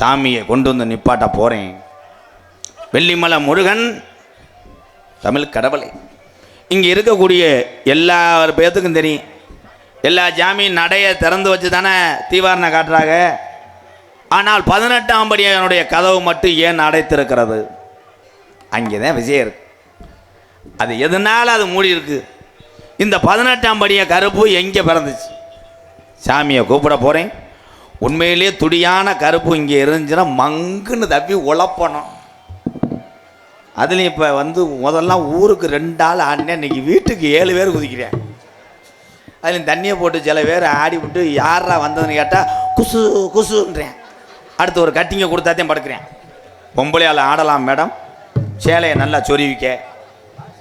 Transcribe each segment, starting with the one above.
சாமியை கொண்டு வந்து நிப்பாட்ட போகிறேன் வெள்ளிமலை முருகன் தமிழ் கடவுளை. இங்கே இருக்கக்கூடிய எல்லா பேர்த்துக்கும் தெரியும். எல்லா ஜாமியும் நடையை திறந்து வச்சு தானே தீவாரணை காட்டுறாங்க. ஆனால் பதினெட்டாம் படியனுடைய கதவு மட்டும் ஏன் அடைத்திருக்கிறது? அங்கே தான் விஜயம் இருக்கு. அது எதனால அது மூடி இருக்கு? இந்த பதினெட்டாம் படிய கருப்பு எங்கே பிறந்துச்சு? சாமியை கூப்பிட போகிறேன் உண்மையிலேயே துடியான கருப்பு இங்கே இருந்துச்சுன்னா மங்குன்னு தப்பி உழப்பணும். அதுலேயும் இப்போ வந்து முதல்லாம் ஊருக்கு ரெண்டு ஆள் ஆடினேன். இன்னைக்கு வீட்டுக்கு ஏழு பேர் குதிக்கிறேன். அதுலேயும் தண்ணியை போட்டு சில பேர் ஆடி விட்டு யாரா வந்ததுன்னு கேட்டால் குசு குசுன்றேன். அடுத்து ஒரு கட்டிங்கை கொடுத்தாத்தையும் படுக்கிறேன். பொம்பளையால் ஆடலாம் மேடம். சேலையை நல்லா சொருவிக்க.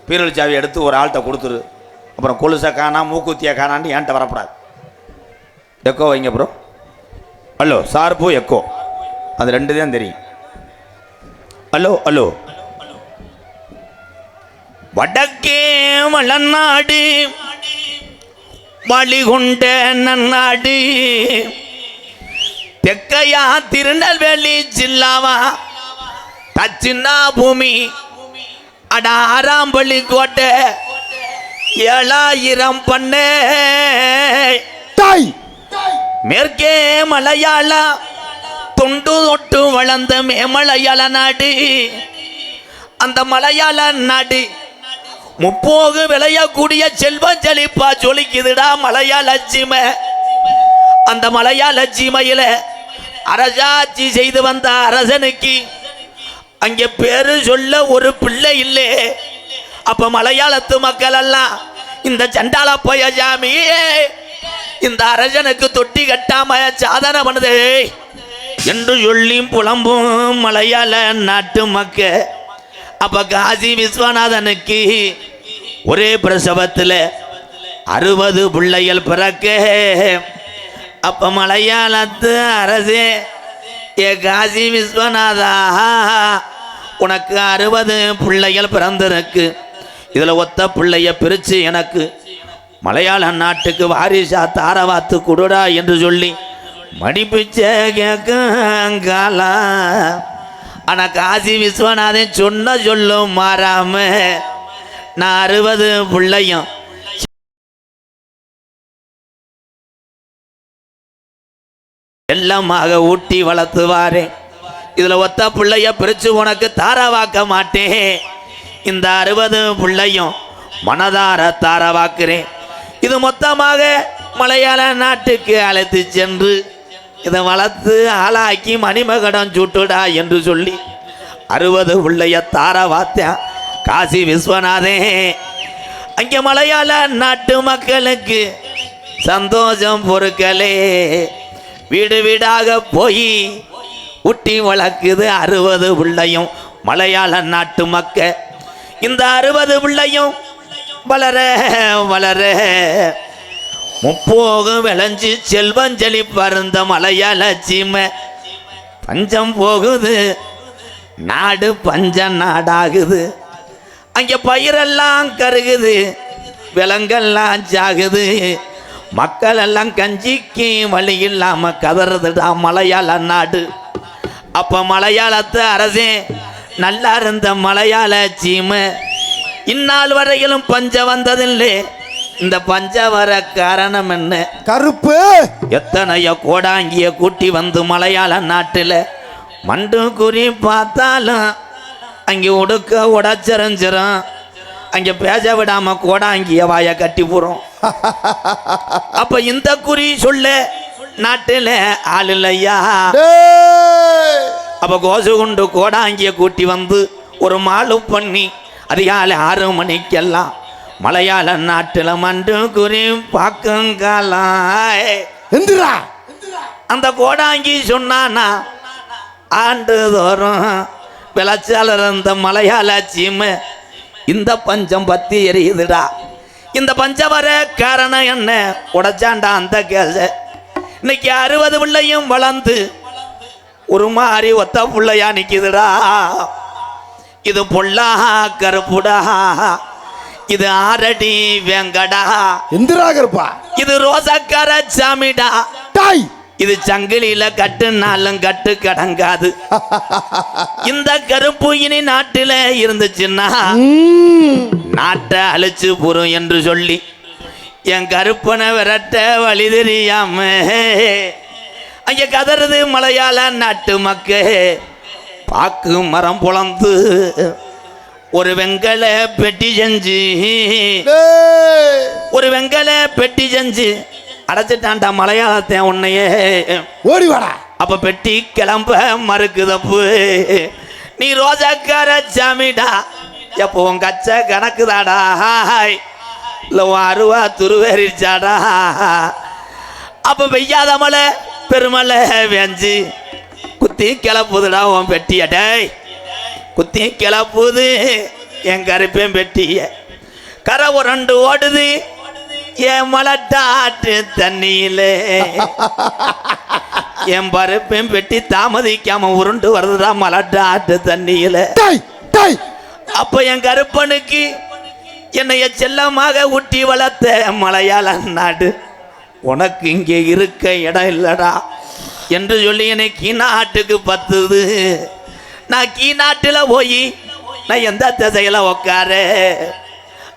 பீரல் சாவி எடுத்து ஒரு ஆள்கிட்ட கொடுத்துரு. அப்புறம் கொலுசை காணா மூக்குத்தியை காணான்னு என்கிட்ட வரக்கூடாது. எக்கோ வைங்க ப்ரோ ஹலோ சார்பு எக்கோ அது ரெண்டு தான் தெரியும். ஹலோ ஹலோ வடக்கே வளநாடு வழிகொண்ட நன்னாடு. தெக்கையா திருநெல்வேலி ஜில்லாவா தச்சின்னா பூமி அட ஆறாம்பள்ளி கோட்டை. ஏழாயிரம் பண்ணே. தாய்! மேற்கே மலையாள தொண்டு தொட்டு வளர்ந்த மேமலையாள நாடு. அந்த மலையாள நாடு முப்போகு விளையக்கூடிய செல்வம் செழிப்பா ஜொலிக்குதுடா மலையாள சீமை. அந்த மலையாள சீமையில அரசாட்சி செய்து வந்த அரசனுக்கு அங்கே பேரு சொல்ல ஒரு பிள்ளை இல்லை. அப்ப மலையாளத்து மக்கள் எல்லாம் இந்த சண்டாள போய் சாமியே இந்த அரசனுக்கு தொட்டி கட்டாம சாதனை பண்ணுது. என்று சொல்லி புலம்பும் மலையாள நாட்டு மக்க அப்ப காசி விஸ்வநாதனுக்கு ஒரே பிரசவத்தில் அறுபது பிள்ளைகள் பிறக்க. அப்ப மலையாளத்து அரசே ஏ காசி விஸ்வநாதா உனக்கு அறுபது பிள்ளைகள் பிறந்திருக்கு. இதில் ஒத்த பிள்ளைய பிரித்து எனக்கு மலையாள நாட்டுக்கு வாரிசா தாரவாத்து கொடுடா என்று சொல்லி மடிப்பிச்ச கேட்காலா ஆனால் காசி விஸ்வநாதன் சொன்ன சொல்லும் மாறாம நான் அறுபது பிள்ளையும் எல்லாமாக ஊட்டி வளர்த்துவாரே. இதில் ஒத்த பிள்ளைய பிரித்து உனக்கு தாரவாக்க மாட்டேன். இந்த அறுபது பிள்ளையும் மனதார தாரவாக்குறேன். இது மொத்தமாக மலையாள நாட்டுக்கு அழைத்து சென்று இதை வளர்த்து ஆளாக்கி மணிமகடம் சுட்டுடா என்று சொல்லி அறுபது பிள்ளைய தாரவாத்தேன் காசி விஸ்வநாதே. அங்கே மலையாள நாட்டு மக்களுக்கு சந்தோஷம் பொறுக்கலே. வீடு வீடாக போய் ஊட்டி வளர்க்குது அறுபது பிள்ளையும் மலையாள நாட்டு மக்க இந்த அறுபது பிள்ளையும் வளர வளர. முப்போகம் விளைஞ்சு செல்வஞ்சலி பருந்த மலையாள சீமை பஞ்சம் போகுது. நாடு பஞ்ச நாடாகுது. அங்கே பயிரெல்லாம் கருகுது. விலங்கெல்லாம் சாகுது. மக்கள் எல்லாம் கஞ்சிக்கு வழி இல்லாம கதறதுடா மலையாள நாடு. அப்ப மலையாளத்தை அரசே நல்லா இருந்த மலையாள சீமை இந்நாள் வரையிலும் பஞ்சம் வந்ததில்லை. இந்த பஞ்சம் வர காரணம் என்ன? கருப்பு. எத்தனையோ கோடாங்கிய கூட்டி வந்து மலையாள நாட்டில் மண்டு குறி பார்த்தாலும் அங்கே உடுக்க உடச்சரிஞ்சிரும் அங்கே பேச விடாம கோடாங்கிய வாய கட்டி போகிறோம் அப்ப இந்த குறி சொல்ல நாட்டில் ஆள் இல்லையா. அப்ப கோசு கொண்டு கோடாங்கிய கூட்டி வந்து ஒரு மாலு பண்ணி அதிகாலை ஆறு மணிக்கெல்லாம் மலையாள நாட்டில் மண்டு குறி பார்க்குங்காலாய் எந்திரா. அந்த கோடாங்கி சொன்னானா ஆண்டுதோறும் விளைச்சல் இருந்த மலையாள சீமை இந்த பஞ்சம் பத்தி எரியுதுடா. இந்த பஞ்சம் வர காரணம் என்ன? உடைச்சாண்டா அந்த கேச இன்னைக்கு அறுபது பிள்ளையும் வளர்ந்து ஒரு மாதிரி ஒத்த பிள்ளையா நிக்குதுடா. இது பொல்லா கருப்புடா. இது ஆரடி வெங்கடா. எந்திரா கருப்பா இது ரோசக்கார சாமிடா. டாய். இது சங்கிலியில கட்டுனாலும் கட்டு கடங்காது. இந்த கருப்பு இனி நாட்டில இருந்துச்சுன்னா. நாட்டை அழிச்சு புறம் என்று சொல்லி என் கருப்பனை விரட்ட வழி தெரியாம அங்க கதறுது மலையாள நாட்டு மக்க பாக்கு மரம் புலந்து ஒரு வெங்கல பெட்டி செஞ்சு. ஒரு வெங்கல பெட்டி செஞ்சு. அடைச்சிட்டான்டா மலையாளத்தை உன்னையே. ஓடி வாடா. அப்ப பெட்டி கிளம்ப மறுக்குதப்பு நீ ரோஜாக்கார சாமிடா. எப்போ உன் கச்ச கணக்குதாடா. ஹாய். இல்லை உன் அருவா துருவேறிச்சாடா. அப்போ பெய்யாத மழை பெருமழை வெஞ்சு. குத்தி கிளப்புதுடா உன் பெட்டிய டேய். குத்தி கிளப்புது என் கருப்பேன் பெட்டிய. கரை உரண்டு ஓடுது என் மலட்டாட்டு தண்ணியிலே. என் பருப்பையும் பெட்டி தாமதிக்காம உருண்டு வருதுடா மலட்டாட்டு தண்ணியில. அப்ப என் கருப்பனுக்கு என்னைய செல்லமாக ஊட்டி வளர்த்த மலையாள நாடு. உனக்கு இங்கே இருக்க இடம் இல்லடா. என்று சொல்லி என்னை கீநாட்டுக்கு பத்துது. நான் கீநாட்டில் போய் நான் எந்த திசையில் உக்காரு?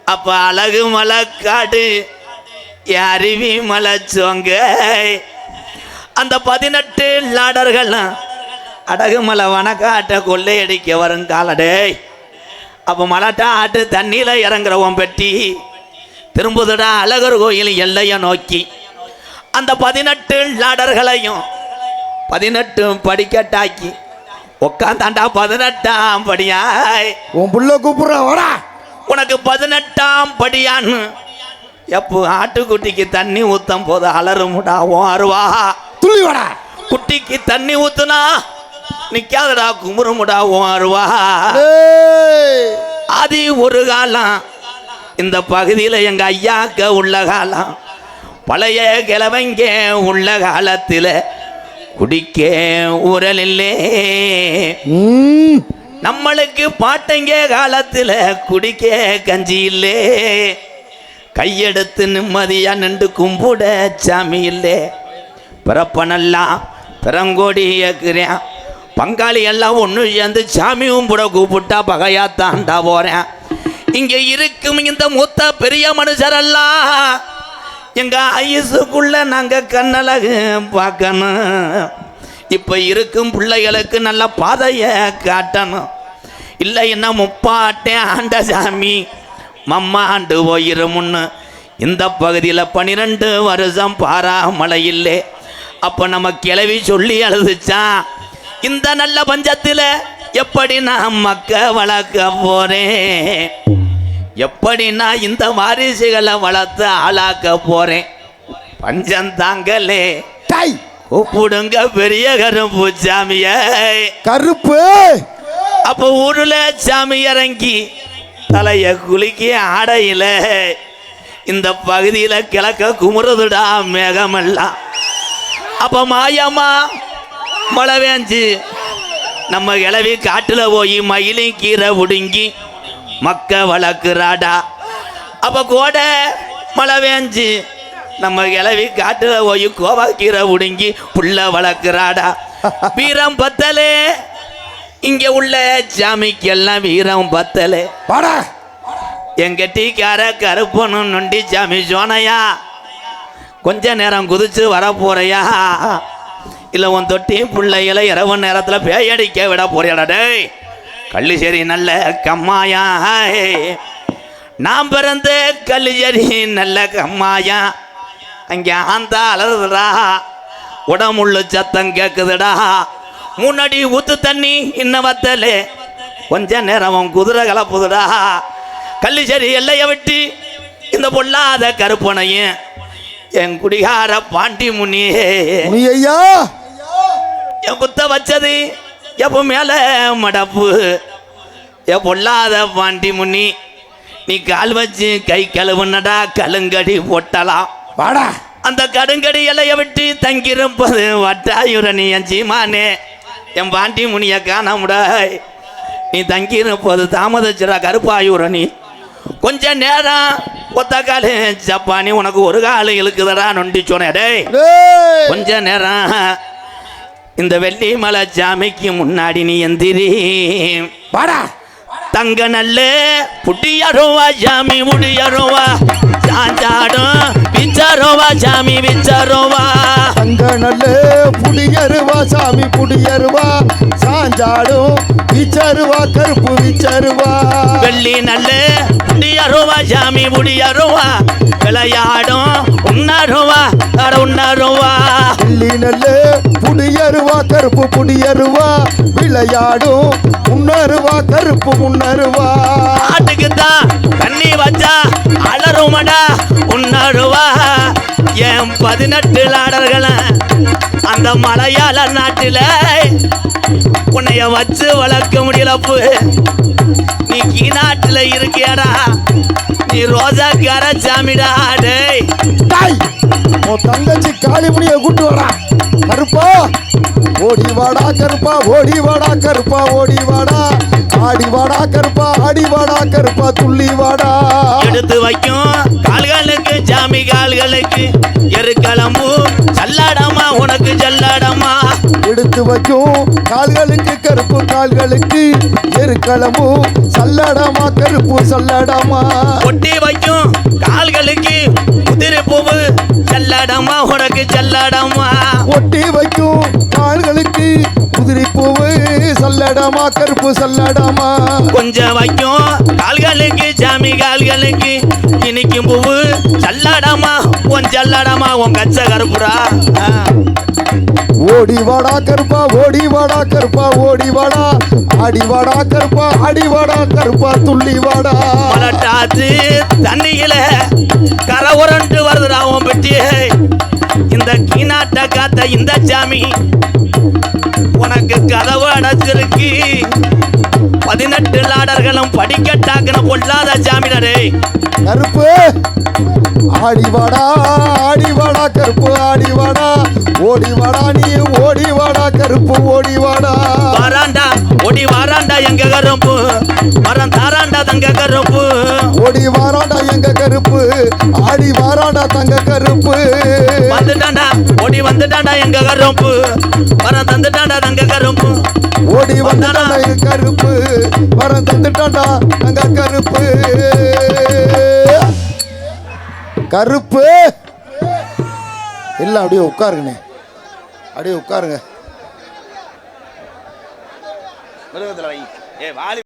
அப்போ அழகு மலை காடு அருவி மலைச்சோங்க. அந்த பதினெட்டு லாடர்கள்லாம் அடகு மலை வனக்காட்டை கொள்ளையடிக்க வரும் காலடே. அப்போ மலாட்டா ஆட்டு தண்ணியில் இறங்குறவன் பெட்டி. திரும்புதடா அழகர் கோயில் எல்லையை நோக்கி. அந்த பதினெட்டு லாடர்களையும் பதினெட்டு படிக்கட்டாக்கி. உட்காந்தாண்டா பதினெட்டாம் படியாய். உன் புள்ள கூப்பிடுற உனக்கு பதினெட்டாம் படியான்னு. எப்போ ஆட்டுக்குட்டிக்கு தண்ணி ஊத்தும் போது அலறுமுடா அருவா. துள்ளி வாடா. குட்டிக்கு தண்ணி ஊத்துனா நிக்காதடா குமுறுமுடா டேய். அது ஒரு காலம் இந்த பகுதியில் எங்க ஐயாக்க உள்ள காலம் பழைய கிழவங்க உள்ள காலத்தில் குடிக்க ம். நம்மளுக்கு பாட்டங்க காலத்தில் குடிக்க கஞ்சி இல்லே. கையெடுத்து நிம்மதியா நின்று கும்பிட சாமி இல்லே. பிறப்பனெல்லாம் பிறங்கோடி ஏக்குறேன் பங்காளி எல்லாம் ஒன்று சேர்ந்து சாமி கும்பிட கூப்பிட்டா பகையா தாண்டா போறேன். இங்கே இருக்கும் இந்த மூத்த பெரிய மனுஷரெல்லாம் எங்கள் ஐயசுக்குள்ள நாங்கள் கண்ணழகு பார்க்கணும். இப்போ இருக்கும் பிள்ளைகளுக்கு நல்ல பாதையை காட்டணும். இல்லை என்ன முப்பாட்டேன் ஆண்ட சாமி மம்மா ஆண்டு போயிருமுன்னு இந்த பகுதியில் பன்னிரெண்டு வருஷம் பாராமலை இல்லை அப்போ நம்ம கிளவி சொல்லி அழுதுச்சான் இந்த நல்ல பஞ்சத்தில் எப்படி நான் மக்க வளர்க்க போகிறேன் எப்படி நான் இந்த வாரிசுகளை வளர்த்து ஆளாக்க போறேன். பஞ்சம் தாங்கலே. கூப்பிடுங்க பெரிய கரும்பு சாமியை. கருப்பு. அப்போ ஊருல சாமி இறங்கி தலைய குலுக்கி ஆடையில இந்த பகுதியில கிழக்க குமுறுதுடா மேகமெல்லாம். அப்ப மாயம்மா மழை வேஞ்சு நம்ம கிளவி காட்டுல போய் மயிலையும் கீரை உடுங்கி மக்க வளர்க்குறாடா. அப்ப கோடை மழை வேஞ்சு நம்ம கிளவி காட்டுல போய் கோவக்கீரை உடுங்கி புள்ள வளர்க்குறாடா. வீரம் பத்தலே. இங்க உள்ள சாமிக்கெல்லாம் வீரம் பத்தலே. வாடா. எங்க டீக்கார கருப்பனு நொண்டி சாமி சோனையா. கொஞ்ச நேரம் குதிச்சு வர போறையா இல்லை உன் தொட்டி பிள்ளைகளை இரவு நேரத்தில் பேயடிக்க விட போறியாடா டேய். கள்ளிச்சேரி நல்ல கம்மாயா நான் பிறந்த கள்ளிச்சேரி நல்ல கம்மாயா. அங்கே ஆந்தா அலறுதுடா. உடம்புள்ள சத்தம் கேட்குதுடா முன்னாடி ஊத்து தண்ணி இன்னும் வத்தலே. கொஞ்ச நேரம் உன் குதிரை கலப்புதுடா. கள்ளிச்சேரி எல்லையை விட்டு இந்த பொல்லாத கருப்பனையும் என் குடிகார பாண்டி முனியே என் குத்த வச்சது எப்போ மேலே மடப்பு? என் பொல்லாத பாண்டி முனி நீ கால் வச்சு கை கழுவுனடா கழுங்கடி போட்டலாம். வாடா. அந்த கடுங்கடி இலைய விட்டு தங்கியிருப்பது வட்டாயுரணி என் சீமானே என் பாண்டி முனிய காணமுடாய். நீ தங்கியிருப்பது தாமதிச்சிடா கருப்பாயுரணி கொஞ்ச நேரம் ஒத்த காலு ஜப்பானி உனக்கு ஒரு காலு இழுக்குதடா நொண்டி சொன்னேன் டேய். டேய். கொஞ்ச நேரம் இந்த வெள்ளி மலை ஜாமிக்கு முன்னாடி நீ எந்திரி. வாடா. தங்க நல்ல புட்டியருவா ஜாமி முடியருவா சாஞ்சாடும் விச்சாரோவா ஜாமி விச்சாரோவா அங்க நல்ல புடியருவா சாமி புடியருவா சாஞ்சாடும் விச்சருவா கருப்பு விச்சருவா வெள்ளி நல்ல புட்டியருவா ஜாமி முடியருவா விளையாடும் உண்ணருவா அட உண்ணருவா வெள்ளி நல்ல புடியருவா கருப்பு புடியருவா விளையாடும் முன்னருவா கருப்பு முன்னருவா ஆட்டுக்கு தண்ணி வச்சா அலருமடா உன்னருவா என் பதினெட்டு லாடர்கள அந்த மலையாள நாட்டில் உன்னைய வச்சு வளர்க்க முடியலப்பு நீ நாட்டில் இருக்கியாடா. நீ ரோஜாக்கார சாமிடா டேய். டாய் உன் தங்கச்சி காளிமுனிய கூட்டு வரா. கருப்பா ஓடி வாடா கருப்பா ஓடி வாடா கருப்பா ஓடி வாடா. ஆடி வாடா கருப்பா ஆடி வாடா கருப்பா துள்ளி வாடா. எடுத்து வைக்கும் கால்களுக்கு சாமி கால்களுக்கு. எருக்களம்பு சல்லாடமா உனக்கு வைக்கும். கால்களுக்கு கருப்பு கால்களுக்கு எருக்களமு சல்லடமா கருப்பு சல்லடமா. ஒட்டி வைக்கும். கால்களுக்கு குதிரை பூவு செல்லடமா உனக்கு செல்லடமா. ஒட்டி வைக்கும். கால்களுக்கு குதிரை பூவு சல்லடமா கருப்பு சல்லடமா. கொஞ்சம் வைக்கும். கால்களுக்கு சாமி கால்களுக்கு இனிக்கும் பூவு சல்லடமா உன் செல்லடமா உன் கச்ச கருப்புடா ஆ. ஓடி வாடா கருப்பா ஓடி வாடா கருப்பா ஓடி வாடா. ஆடி வாடா கருப்பா ஆடி வாடா கருப்பா துள்ளி வாடா. மலட்டாத்து தண்ணியில கரை உரண்டு வருதுடா உன் பெட்டி இந்த கீநாட்ட காத்த இந்த சாமி உனக்கு கதவு அடைச்சிருக்கு. பதினெட்டு லாடர்களும் படிக்கட்டாக்குன பொல்லாத சாமிடா டேய். கருப்பு ஆடி வாடா ஆடி வாடா கருப்பு ஆடி வாடா ஓடி வாடா நீ ஓடி வாடா கருப்பு ஓடி வாடா வாராண்டா ஓடி வாராண்டா எங்க கருப்பு? வரம் தாராண்டா தங்க கருப்பு. ஓடி வாராடா எங்க கருப்பு? ஆடி வாராடா தங்க கருப்பு. வந்துட்டாண்டா ஓடி வந்துட்டாண்டா எங்க கருப்பு? வரம் தந்துட்டாண்டா தங்க கருப்பு. ஓடி வந்தாடா கருப்பு. வர தந்துட்டாடா தங்க கருப்பு. கருப்பு. எல்லாம் அப்படியே உட்காருங்கண்ணே. அப்படியே உட்காருங்க.